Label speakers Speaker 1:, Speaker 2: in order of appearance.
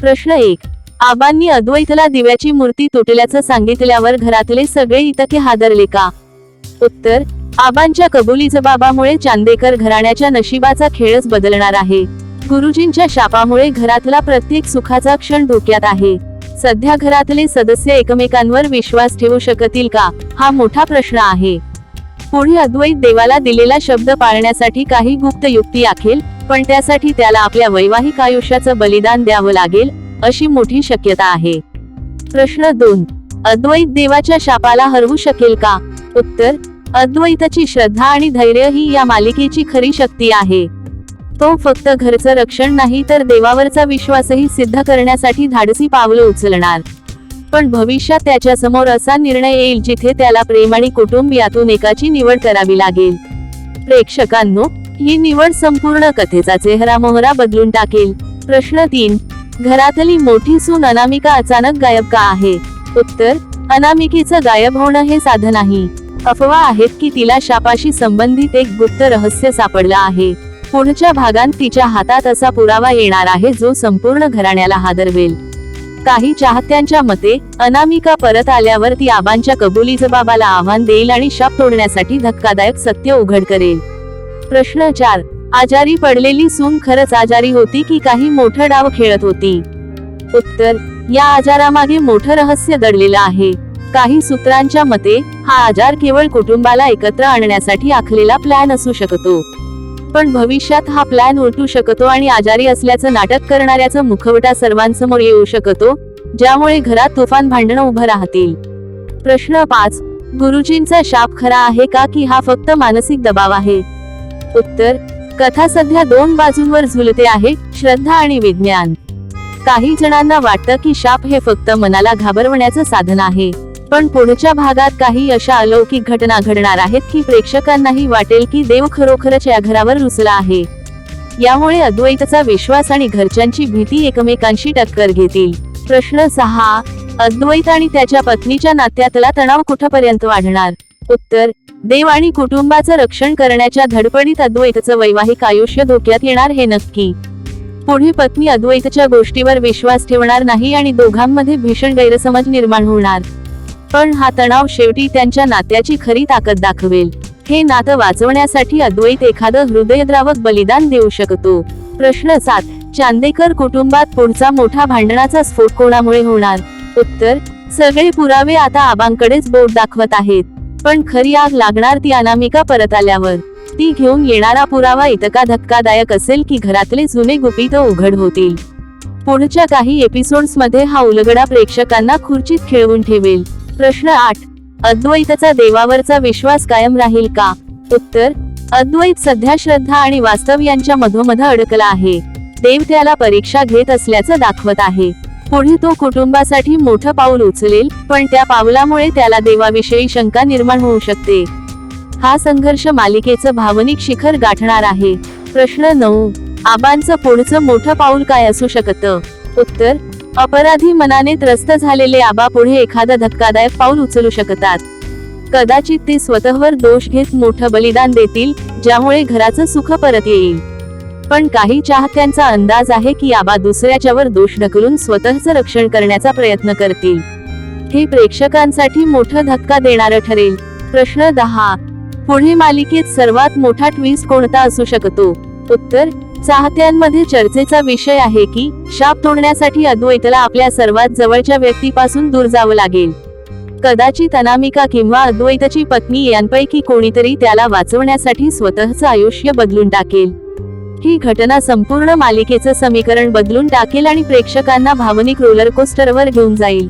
Speaker 1: प्रश्न एक. आबांनी अद्वैतला दिव्याची मूर्ती तुटल्याचं सांगितल्यावर घरातले सगळे इतके हादरले का? उत्तर. आबांच्या कबुली जबाबामुळे चांदेकर घराण्याच्या नशिबाचा खेळच बदलणार आहे. गुरुजींच्या शापामुळे घरातला प्रत्येक सुखाचा क्षण धोक्यात आहे. सध्या घरातले सदस्य एकमेकांवर विश्वास ठेवू शकतील का? हा मोठा प्रश्न आहे. पुढे अद्वैत देवाला दिलेला शब्द पाळण्यासाठी काही गुप्त युक्ती आखेल? पण त्यासाठी त्याला आपल्या वैवाहिक आयुष्याचं बलिदान द्यावं लागेल अशी मोठी शक्यता आहे. प्रश्न दोन. अद्वैत देवाच्या शापाला हरवू शकेल का? उत्तर. अद्वैताची श्रद्धा आणि धैर्य ही या मालिकेची खरी शक्ती आहे. तो फक्त घरचं रक्षण नाही तर देवावरचा विश्वासही सिद्ध करण्यासाठी धाडसी पावलं उचलणार. पण भविष्यात त्याच्यासमोर असा निर्णय येईल जिथे त्याला प्रेम आणि कुटुंबियातून एकाची निवड करावी लागेल. प्रेक्षकांनो ही निवड संपूर्ण कथेचा चेहरा मोहरा बदलून टाकेल. प्रश्न तीन घरातली मोठी सून अनामिका अचानक गायब का आहे? उत्तर अनामिकेचं गायब होणं हे साधं नाही. अफवा आहेत की तिला शापाशी संबंधित एक गुप्त रहस्य सापडलं आहे. पुढच्या भागांत तिच्या हातात असा पुरावा येणार आहे जो संपूर्ण घराण्याला हादरवेल. काही चाहत्यांच्या मते अनामिका परत आल्यावर ती आबांच्या कबुली जबाबाला आव्हान देईल आणि शाप तोडण्यासाठी धक्कादायक सत्य उघड करेल. प्रश्न चार. आजारी पडलेली सून खरंच आजारी होती की काही मोठं डाव खेळत होती? उत्तर या आजारामागे मोठं रहस्य दडलेलं आहे. काही सूत्रांच्या मते हा आजार केवळ कुटुंबाला एकत्र आणण्यासाठी आखलेला प्लॅन असू शकतो. पण भविष्यात हा प्लॅन उलटू शकतो आणि आजारी असल्याचं नाटक करणाऱ्याचं मुखवटा सर्वांसमोर येऊ शकतो ज्यामुळे घरात तुफान भांडणं उभं राहतील. प्रश्न पाच. गुरुजींचा शाप खरा आहे का की हा फक्त मानसिक दबाव आहे? उत्तर कथा सध्या दोन बाजूंवर झुलते आहे श्रद्धा आणि विज्ञान. काही जणांना वाटतं की शाप हे फक्त मनाला घाबरवण्याचं साधन आहे पण पुढच्या भागात काही अशा अलौकिक घटना घडणार आहेत की प्रेक्षकांनाही वाटेल की देव खरोखरच या घरावर रुसला आहे. यामुळे अद्वैतचा विश्वास आणि घरच्यांची भीती एकमेकांशी टक्कर घेतील. प्रश्न सहा अद्वैत आणि त्याच्या पत्नीच्या नात्यातला तणाव कुठपर्यंत वाढणार? उत्तर देव आणि कुटुंबाचं रक्षण करण्याच्या धडपडीत अद्वैतचं वैवाहिक आयुष्य धोक्यात येणार हे नक्की. पुढे पत्नी अद्वैतच्या गोष्टीवर विश्वास ठेवणार नाही आणि दोघांमध्ये भीषण गैरसमज निर्माण होणार. पण हा तणाव शेवटी त्यांच्या नात्याची खरी ताकद दाखवेल. हे नातं वाचवण्यासाठी अद्वैत एखादं हृदयद्रावक बलिदान देऊ शकतो. प्रश्न सात चांदेकर कुटुंबात पुढचा मोठा भांडणाचा स्फोट कोणामुळे होणार? उत्तर सगळे पुरावे आता आबांकडेच बोट दाखवत आहेत. पण खरी आग लागणार ती अनामिका परत आल्यावर. ती घेऊन येणारा पुरावा इतका धक्कादायक असेल की घरातले जुने गुपित उघड होतील. पुढच्या काही एपिसोड्समध्ये हा उलगडा प्रेक्षकांना खुर्चीत खेळवून ठेवेल. प्रश्न आठ. अद्वैतचा देवावरचा विश्वास कायम राहील का? उत्तर. अद्वैत सध्या श्रद्धा आणि वास्तव यांच्या मधोमध अडकला आहे. देव त्याला परीक्षा घेत असल्याचं दाखवत आहे. पुढे तो कुटुंबासाठी मोठं पाऊल उचलेल पण त्या पावलामुळे त्याला देवाविषयी शंका निर्माण होऊ शकते. हा संघर्ष मालिकेचं भावनिक शिखर गाठणार आहे. प्रश्न नऊ. आबांचं पुढचं मोठं पाऊल काय असू शकतं? उत्तर. अपराधी मनाने त्रस्त झालेले आबा पुढे एखादा धक्कादायक पाऊल उचलू शकतात. कदाचित ते स्वतःवर दोष घेत मोठं बलिदान देतील ज्यामुळे घराचं सुख परत येईल. पण काही चाहत्यांचा अंदाज आहे की आबा दुसऱ्याच्यावर दोष ढकलून स्वतःचं रक्षण करण्याचा प्रयत्न करतील. हे प्रेक्षकांसाठी मोठं धक्का देणारं ठरेल. प्रश्न दहा. पुढे मालिकेत सर्वात मोठा ट्विस्ट कोणता असू शकतो? उत्तर चाहत्यांमध्ये चर्चेचा विषय आहे की शाप तोडण्यासाठी अद्वैतला आपल्या सर्वात जवळच्या व्यक्तीपासून दूर जावं लागेल. कदाचित अनामिका किंवा अद्वैतची पत्नी यांपैकी कोणीतरी त्याला वाचवण्यासाठी स्वतःचं आयुष्य बदलून टाकेल. ही घटना संपूर्ण मालिकेचं समीकरण बदलून टाकेल आणि प्रेक्षकांना भावनिक रोलर कोस्टरवर घेऊन जाईल.